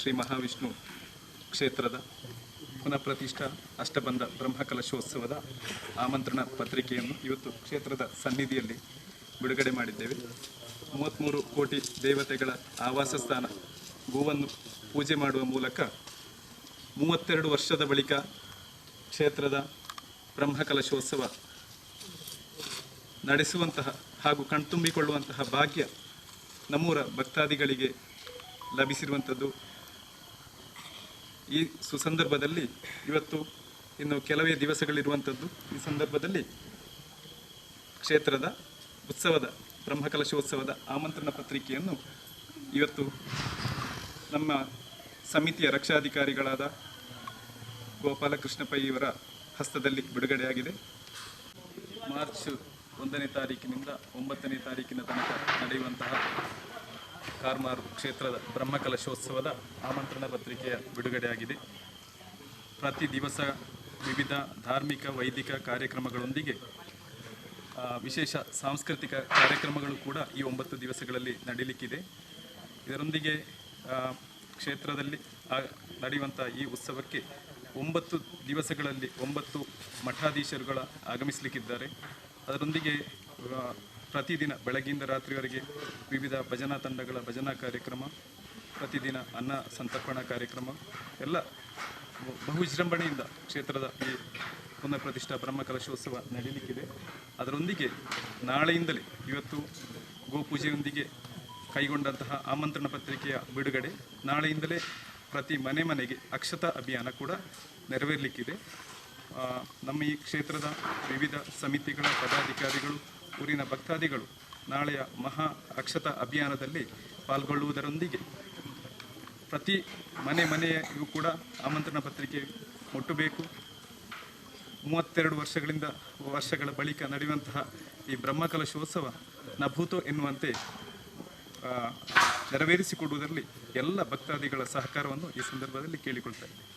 ಶ್ರೀ ಮಹಾವಿಷ್ಣು ಕ್ಷೇತ್ರದ ಪುನಃ ಪ್ರತಿಷ್ಠಾ ಅಷ್ಟಬಂಧ ಬ್ರಹ್ಮಕಲಶೋತ್ಸವದ ಆಮಂತ್ರಣ ಪತ್ರಿಕೆಯನ್ನು ಇವತ್ತು ಕ್ಷೇತ್ರದ ಸನ್ನಿಧಿಯಲ್ಲಿ ಬಿಡುಗಡೆ ಮಾಡಿದ್ದೇವೆ. ಮೂವತ್ತ್ಮೂರು ಕೋಟಿ ದೇವತೆಗಳ ಆವಾಸ ಸ್ಥಾನ ಗೋವನ್ನು ಪೂಜೆ ಮಾಡುವ ಮೂಲಕ ಮೂವತ್ತೆರಡು ವರ್ಷದ ಬಳಿಕ ಕ್ಷೇತ್ರದ ಬ್ರಹ್ಮಕಲಶೋತ್ಸವ ನಡೆಸುವಂತಹ ಹಾಗೂ ಕಣ್ತುಂಬಿಕೊಳ್ಳುವಂತಹ ಭಾಗ್ಯ ನಮ್ಮೂರ ಭಕ್ತಾದಿಗಳಿಗೆ ಲಭಿಸಿರುವಂಥದ್ದು. ಈ ಸುಸಂದರ್ಭದಲ್ಲಿ ಇವತ್ತು ಇನ್ನು ಕೆಲವೇ ದಿವಸಗಳಿರುವಂಥದ್ದು, ಈ ಸಂದರ್ಭದಲ್ಲಿ ಕ್ಷೇತ್ರದ ಉತ್ಸವದ, ಬ್ರಹ್ಮಕಲಶೋತ್ಸವದ ಆಮಂತ್ರಣ ಪತ್ರಿಕೆಯನ್ನು ಇವತ್ತು ನಮ್ಮ ಸಮಿತಿಯ ರಕ್ಷಾಧಿಕಾರಿಗಳಾದ ಗೋಪಾಲಕೃಷ್ಣ ಇವರ ಹಸ್ತದಲ್ಲಿ ಬಿಡುಗಡೆಯಾಗಿದೆ. ಮಾರ್ಚ್ ಒಂದನೇ ತಾರೀಕಿನಿಂದ ಒಂಬತ್ತನೇ ತಾರೀಕಿನ ತನಕ ನಡೆಯುವಂತಹ ಕಾರ್ಮಾರು ಕ್ಷೇತ್ರದ ಬ್ರಹ್ಮಕಲಶೋತ್ಸವದ ಆಮಂತ್ರಣ ಪತ್ರಿಕೆಯ ಬಿಡುಗಡೆಯಾಗಿದೆ. ಪ್ರತಿ ದಿವಸ ವಿವಿಧ ಧಾರ್ಮಿಕ, ವೈದಿಕ ಕಾರ್ಯಕ್ರಮಗಳೊಂದಿಗೆ ವಿಶೇಷ ಸಾಂಸ್ಕೃತಿಕ ಕಾರ್ಯಕ್ರಮಗಳು ಕೂಡ ಈ ಒಂಬತ್ತು ದಿವಸಗಳಲ್ಲಿ ನಡೀಲಿಕ್ಕಿದೆ. ಇದರೊಂದಿಗೆ ಕ್ಷೇತ್ರದಲ್ಲಿ ನಡೆಯುವಂಥ ಈ ಉತ್ಸವಕ್ಕೆ ಒಂಬತ್ತು ದಿವಸಗಳಲ್ಲಿ ಒಂಬತ್ತು ಮಠಾಧೀಶರುಗಳ ಆಗಮಿಸಲಿಕ್ಕಿದ್ದಾರೆ. ಅದರೊಂದಿಗೆ ಪ್ರತಿದಿನ ಬೆಳಗ್ಗಿಂದ ರಾತ್ರಿವರೆಗೆ ವಿವಿಧ ಭಜನಾ ತಂಡಗಳ ಭಜನಾ ಕಾರ್ಯಕ್ರಮ, ಪ್ರತಿದಿನ ಅನ್ನ ಸಂತರ್ಪಣಾ ಕಾರ್ಯಕ್ರಮ, ಎಲ್ಲ ಬಹು- ವಿಜೃಂಭಣೆಯಿಂದ ಕ್ಷೇತ್ರದ ಈ ಪುನಃ ಪ್ರತಿಷ್ಠಾ ಬ್ರಹ್ಮಕಲಶೋತ್ಸವ ನಡೀಲಿಕ್ಕಿದೆ. ಅದರೊಂದಿಗೆ ನಾಳೆಯಿಂದಲೇ ಇವತ್ತು ಗೋಪೂಜೆಯೊಂದಿಗೆ ಕೈಗೊಂಡಂತಹ ಆಮಂತ್ರಣ ಪತ್ರಿಕೆಯ ಬಿಡುಗಡೆ, ನಾಳೆಯಿಂದಲೇ ಪ್ರತಿ ಮನೆ ಮನೆಗೆ ಅಕ್ಷತಾ ಅಭಿಯಾನ ಕೂಡ ನೆರವೇರಲಿಕ್ಕಿದೆ. ನಮ್ಮ ಈ ಕ್ಷೇತ್ರದ ವಿವಿಧ ಸಮಿತಿಗಳ ಪದಾಧಿಕಾರಿಗಳು ಊರಿನ ಭಕ್ತಾದಿಗಳು ನಾಳೆಯ ಮಹಾ ಅಕ್ಷತಾ ಅಭಿಯಾನದಲ್ಲಿ ಪಾಲ್ಗೊಳ್ಳುವುದರೊಂದಿಗೆ ಪ್ರತಿ ಮನೆ ಮನೆಯೂ ಕೂಡ ಆಮಂತ್ರಣ ಪತ್ರಿಕೆ ಮುಟ್ಟಬೇಕು. ಮೂವತ್ತೆರಡು ವರ್ಷಗಳಿಂದ ವರ್ಷಗಳ ಬಳಿಕ ನಡೆಯುವಂತಹ ಈ ಬ್ರಹ್ಮಕಲಶೋತ್ಸವ ನಭೂತೋ ಎನ್ನುವಂತೆ ನೆರವೇರಿಸಿಕೊಡುವುದರಲ್ಲಿ ಎಲ್ಲ ಭಕ್ತಾದಿಗಳ ಸಹಕಾರವನ್ನು ಈ ಸಂದರ್ಭದಲ್ಲಿ ಕೇಳಿಕೊಳ್ತಾ ಇದ್ದೇನೆ.